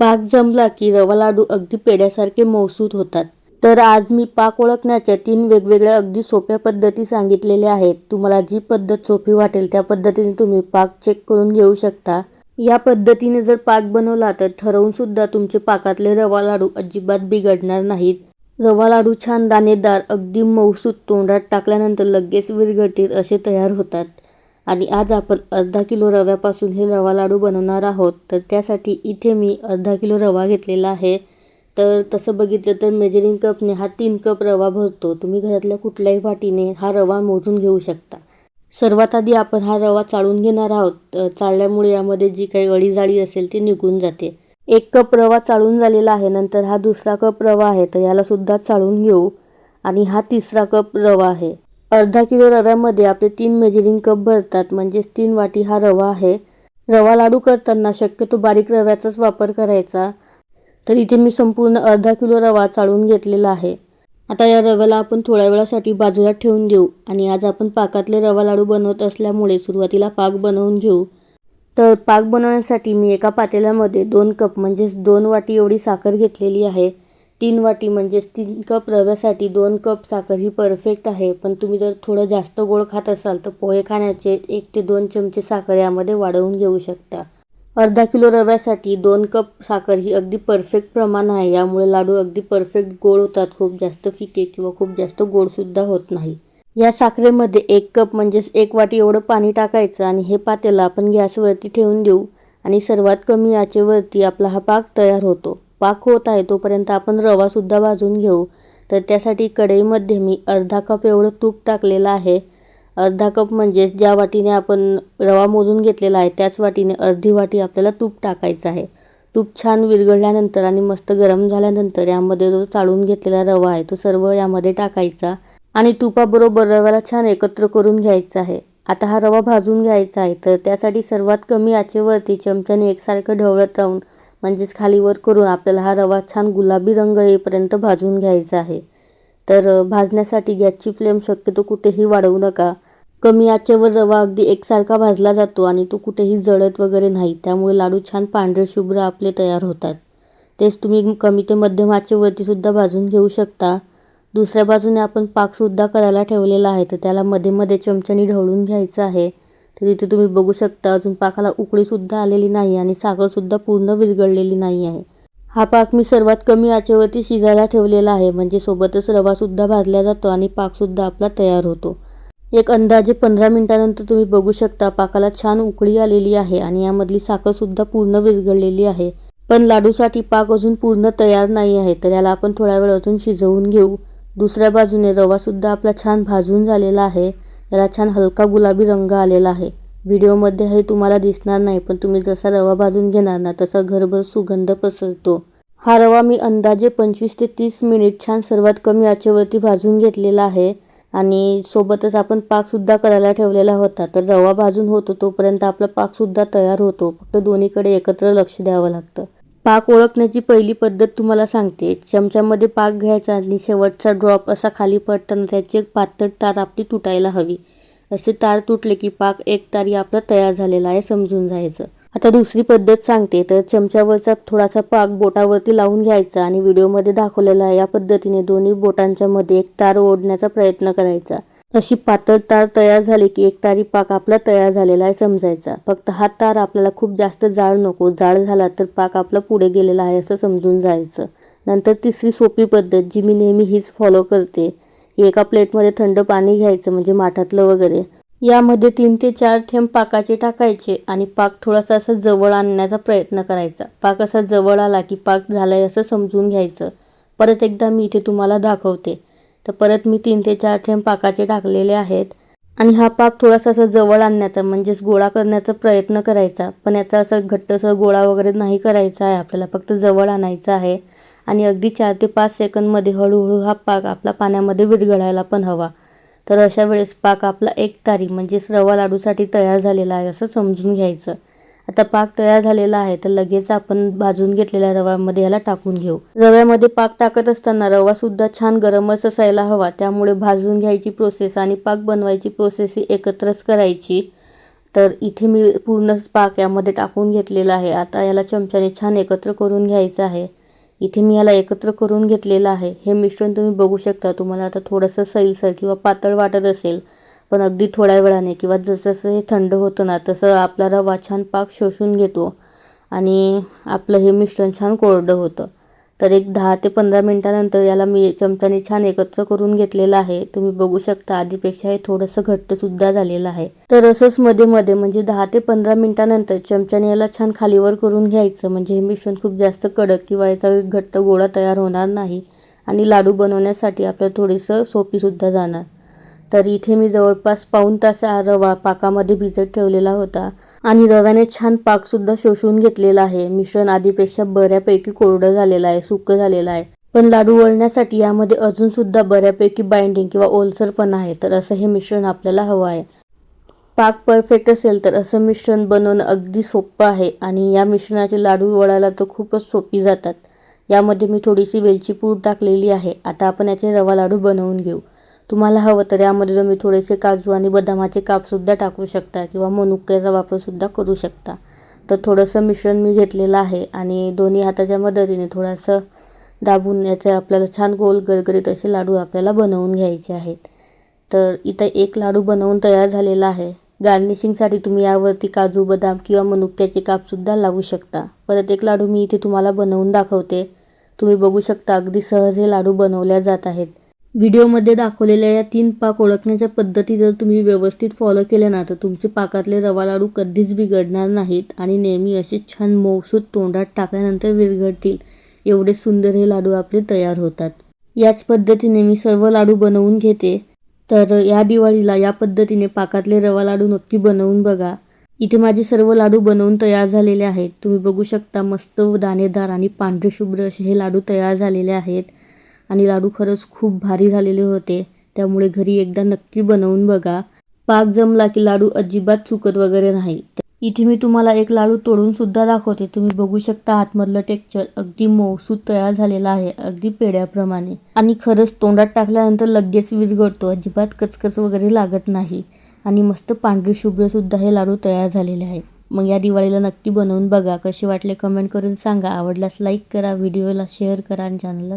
पाक जमला की रवा लाडू अगदी पेढ्यासारखे मौसूद होतात. तर आज मी पाक ओळखण्याच्या तीन वेगवेगळ्या अगदी सोप्या पद्धती सांगितलेल्या आहेत. तुम्हाला जी पद्धत सोपी वाटेल त्या पद्धतीने तुम्ही पाक चेक करून घेऊ शकता. या पद्धतीने जर पाक बनवला तर ठरवून सुद्धा तुमचे पाकातले रवा लाडू अजिबात बिघडणार नाहीत. रवा लाडू छान दाणेदार अगदी मऊसूत तोंडात टाकल्यानंतर लगेच विरघळतील असे तयार होतात. आणि आज आपण अर्धा किलो रव्यापासून हे रवा लाडू बनवणार आहोत. तर त्यासाठी इथे मी अर्धा किलो रवा घेतलेला आहे. तर तसं बघितलं तर मेजरिंग कपने हा तीन कप रवा भरतो. तुम्ही घरातल्या कुठल्याही वाटीने हा रवा मोजून घेऊ शकता. सर्वात आधी आपण हा रवा चाळून घेणार आहोत. चाळल्यामुळे यामध्ये जी काही अळीजाळी असेल ती निघून जाते. एक कप रवा चाळून झालेला आहे. नंतर हा दुसरा कप रवा आहे. तर यालासुद्धा चाळून घेऊ. आणि हा तिसरा कप रवा आहे. अर्धा किलो रव्यामध्ये आपले तीन मेजरिंग कप भरतात म्हणजेच तीन वाटी हा रवा आहे. रवा लाडू करताना शक्यतो बारीक रव्याचाच वापर करायचा. तर इथे मी संपूर्ण अर्धा किलो रवा चाळून घेतलेला आहे. आता या रव्याला आपण थोड्या वेळासाठी बाजूला ठेवून देऊ आणि आज आपण पाकातले रवा लाडू बनवत असल्यामुळे सुरुवातीला पाक बनवून घेऊ. तर पाक बनवण्यासाठी मी एका पातेल्यामध्ये दोन कप म्हणजेच दोन वाटी एवढी साखर घेतलेली आहे. तीन वाटी म्हणजेच तीन कप रव्यासाठी दोन कप साखर ही परफेक्ट आहे. पण तुम्ही जर थोडं जास्त गोड खात असाल तर पोहे खाण्याचे एक ते दोन चमचे साखर यामध्ये वाढवून घेऊ शकता. अर्धा किलो रव्यासाठी दोन कप साखर ही अगदी परफेक्ट प्रमाण आहे. यामुळे लाडू अगदी परफेक्ट गोड होतात. खूप जास्त फिके किंवा खूप जास्त गोडसुद्धा होत नाही. या साखरेमध्ये एक कप म्हणजेच एक वाटी एवढं पाणी टाकायचं आणि हे पातेलं आपण गॅसवरती ठेवून देऊ आणि सर्वात कमी याचेवरती आपला हा पाक तयार होतो. पाक होत आहे तोपर्यंत आपण रवासुद्धा भाजून घेऊ. तर त्यासाठी कढईमध्ये मी अर्धा कप एवढं तूप टाकलेलं आहे. अर्धा कप म्हणजेच ज्या वाटीने आपण रवा मोजून घेतलेला आहे त्याच वाटीने अर्धी वाटी आपल्याला तूप टाकायचं आहे. तूप छान विरघळल्यानंतर आणि मस्त गरम झाल्यानंतर यामध्ये जो चाळून घेतलेला रवा आहे तो सर्व यामध्ये टाकायचा आणि तुपाबरोबर रव्याला छान एकत्र करून घ्यायचा आहे. आता हा रवा भाजून घ्यायचा आहे तर त्यासाठी सर्वात कमी आचेवरती चमच्याने एकसारखं ढवळत राहून म्हणजेच खालीवर करून आपल्याला हा रवा छान गुलाबी रंग येईपर्यंत भाजून घ्यायचा आहे. तर भाजण्यासाठी गॅसची फ्लेम शक्यतो कुठेही वाढवू नका. कमी आचेवर रवा अगदी एकसारखा भाजला जातो आणि तो कुठेही जळत वगैरे नाही. त्यामुळे लाडू छान पांढरे शुभ्र आपले तयार होतात. तेच तुम्ही कमी ते मध्यम आचेवरतीसुद्धा भाजून घेऊ शकता. दुसऱ्या बाजूने आपण पाकसुद्धा करायला ठेवलेला आहे तर त्याला मध्ये मध्ये चमच्याने ढवळून घ्यायचं आहे. इथे तुम्ही बघू शकता अजून पाकाला उकळीसुद्धा आलेली नाही आणि साखरसुद्धा पूर्ण विरघळलेली नाही आहे. हा पाक मी सर्वात कमी आचेवरती शिजायला ठेवलेला आहे म्हणजे सोबतच रवासुद्धा भाजला जातो आणि पाकसुद्धा आपला तयार होतो. एक अंदाजे पंधरा मिनटानंतर तुम्ही बघू शकता पाकाला छान उकळी आलेली आहे आणि यामधली साखरसुद्धा पूर्ण विरघळलेली आहे. पण लाडूसाठी पाक अजून पूर्ण तयार नाही आहे तर याला आपण थोडा वेळ अजून शिजवून घेऊ. दुसऱ्या बाजूने रवासुद्धा आपला छान भाजून झालेला आहे. याला छान हलका गुलाबी रंग आलेला आहे. व्हिडिओमध्ये हे तुम्हाला दिसणार नाही पण तुम्ही जसा रवा भाजून घेणार ना तसा घरभर सुगंध पसरतो. हा रवा मी अंदाजे पंचवीस ते तीस मिनिट छान सर्वात कमी आचेवरती भाजून घेतलेला आहे आणि सोबतच आपण पाकसुद्धा करायला ठेवलेला होता. तर रवा भाजून होतो तोपर्यंत आपला पाकसुद्धा तयार होतो. फक्त दोन्हीकडे एकत्र लक्ष द्यावं लागतं. पाक ओळखण्याची पहिली पद्धत तुम्हाला सांगते. चमच्यामध्ये पाक घ्यायचा आणि शेवटचा ड्रॉप असा खाली पडताना त्याची एक पातळ तार आपली तुटायला हवी. असे तार तुटले की पाक एक तारी आपला तयार झालेला आहे समजून जायचं. आता दुसरी पद्धत सांगते. तर चमच्यावरचा थोडासा पाक बोटावरती लावून घ्यायचा आणि व्हिडिओमध्ये दाखवलेला आहे या पद्धतीने दोन्ही बोटांच्या मध्ये एक तार ओढण्याचा प्रयत्न करायचा. अशी पातळ तार तयार झाली की एक तारी पाक आपला तयार झालेला आहे समजायचा. फक्त हा तार आपल्याला खूप जास्त जाड नको. जाड झाला तर पाक आपला पुढे गेलेला आहे असं समजून जायचं. नंतर तिसरी सोपी पद्धत जी मी नेहमी हीच फॉलो करते एका प्लेटमध्ये थंड पाणी घ्यायचं म्हणजे माठातलं वगैरे. यामध्ये तीन ते चार थेंब पाकाचे टाकायचे आणि पाक थोडासा असं जवळ आणण्याचा प्रयत्न करायचा. पाक असा जवळ आला की पाक झाला आहे असं समजून घ्यायचं. परत एकदा मी इथे तुम्हाला दाखवते. तर परत मी तीन ते चार थेंब पाकाचे टाकलेले आहेत. आणि हा पाक थोडासा असं जवळ आणण्याचा म्हणजेच गोळा करण्याचा प्रयत्न करायचा. पण याचा असं घट्टसर गोळा वगैरे नाही करायचा आहे. आपल्याला फक्त जवळ आणायचा आहे. आणि अगदी चार ते पाच सेकंदमध्ये हळूहळू हा पाक आपला पाण्यामध्ये विरघळायला पण हवा. तर अशा वेळेस पाक आपला एक तारी म्हणजेच रवा लाडूसाठी तयार झालेला आहे असं समजून घ्यायचं. आता पाक तयार झालेला आहे तर लगेच आपण भाजून घेतलेल्या रव्यामध्ये याला टाकून घेऊ. रव्यामध्ये पाक टाकत असताना रवासुद्धा छान गरमच असायला हवा त्यामुळे भाजून घ्यायची प्रोसेस आणि पाक बनवायची प्रोसेस ही एकत्रच करायची. तर इथे मी पूर्ण पाक यामध्ये टाकून घेतलेला आहे. आता याला चमच्याने छान एकत्र करून घ्यायचं आहे. इथे मी याला एकत्र करून घेतलेलं आहे. हे मिश्रण तुम्ही बघू शकता तुम्हाला आता थोडंसं सैलसर किंवा पातळ वाटत असेल पण अगदी थोड्या वेळाने किंवा जसजसं हे थंड होतं ना तसं आपला रवा छान पाक शोषून घेतो आणि आपलं हे मिश्रण छान कोरडं होतं. तर एक दहा ते पंधरा मिनटानंतर याला मी चमच्याने छान एकत्र करून घेतलेलं आहे. तुम्ही बघू शकता आधीपेक्षा हे थोडंसं घट्टसुद्धा झालेलं आहे. तर असंच मध्ये मध्ये म्हणजे दहा ते पंधरा मिनटानंतर चमच्याने याला छान खालीवर करून घ्यायचं. म्हणजे हे मिश्रण खूप जास्त कडक किंवा याचा घट्ट गोळा तयार होणार नाही आणि लाडू बनवण्यासाठी आपल्याला थोडंसं सोपीसुद्धा जाणार. तर इथे मी जवळपास पाऊण तास हा रवा पाकामध्ये भिजत ठेवलेला होता. आणि रव्याने छान पाकसुद्धा शोषून घेतलेला आहे. मिश्रण आधीपेक्षा बऱ्यापैकी कोरडं झालेलं आहे सुकं झालेलं आहे. पण लाडू वळण्यासाठी यामध्ये अजूनसुद्धा बऱ्यापैकी बाइंडिंग किंवा ओलसर पण आहे. तर असं हे मिश्रण आपल्याला हवं आहे. पाक परफेक्ट असेल तर असं मिश्रण बनवणं अगदी सोपं आहे. आणि या मिश्रणाचे लाडू वळायला तर खूपच सोपी जातात. यामध्ये मी थोडीशी वेलची पूड टाकलेली आहे. आता आपण याचे रवा लाडू बनवून घेऊ. तुम्हाला हवं तर यामध्ये तुम्ही थोडेसे काजू आणि बदामाचे कापसुद्धा टाकू शकता किंवा मनुक्याचा वापरसुद्धा करू शकता. तर थोडंसं मिश्रण मी घेतलेलं आहे आणि दोन्ही हाताच्या मदतीने थोडंसं दाबून याचे आपल्याला छान गोल गरगरीत असे लाडू आपल्याला बनवून घ्यायचे आहेत. तर इथं एक लाडू बनवून तयार झालेला आहे. गार्निशिंगसाठी तुम्ही यावरती काजू बदाम किंवा मनुक्याचे कापसुद्धा लावू शकता. परत एक लाडू मी इथे तुम्हाला बनवून दाखवते. तुम्ही बघू शकता अगदी सहज हे लाडू बनवल्या जात आहेत. व्हिडिओमध्ये दाखवलेल्या या तीन पाक ओळखण्याच्या पद्धती जर तुम्ही व्यवस्थित फॉलो केल्या ना तर तुमचे पाकातले रवा लाडू कधीच बिघडणार नाहीत आणि नेहमी असे छान मौसूद तोंडात टाकल्यानंतर विरघडतील एवढे सुंदर हे लाडू आपले तयार होतात. याच पद्धतीने मी सर्व लाडू बनवून घेते. तर या दिवाळीला या पद्धतीने पाकातले रवा लाडू नक्की बनवून बघा. इथे माझे सर्व लाडू बनवून तयार झालेले आहेत. तुम्ही बघू शकता मस्त दाणेदार आणि पांढरे शुभ्र असे हे लाडू तयार झालेले आहेत. आणि लाडू खरंच खूप भारी झालेले होते. त्यामुळे घरी एकदा नक्की बनवून बघा. पाक जमला की लाडू अजिबात चुकत वगैरे नाही. इथे मी तुम्हाला एक लाडू तोडून सुद्धा दाखवते. तुम्ही बघू शकता आतमधलं टेक्स्चर अगदी मौसूद तयार झालेला आहे अगदी पेड्याप्रमाणे आणि खरंच तोंडात टाकल्यानंतर लगेच विरघळतो अजिबात कचकच वगैरे लागत नाही. आणि मस्त पांढरी शुभ्रसुद्धा हे लाडू तयार झालेले आहे. मग या दिवाळीला नक्की बनवून बघा. कसे वाटले कमेंट करून सांगा. आवडल्यास लाईक करा व्हिडिओला शेअर करा आणि चॅनलला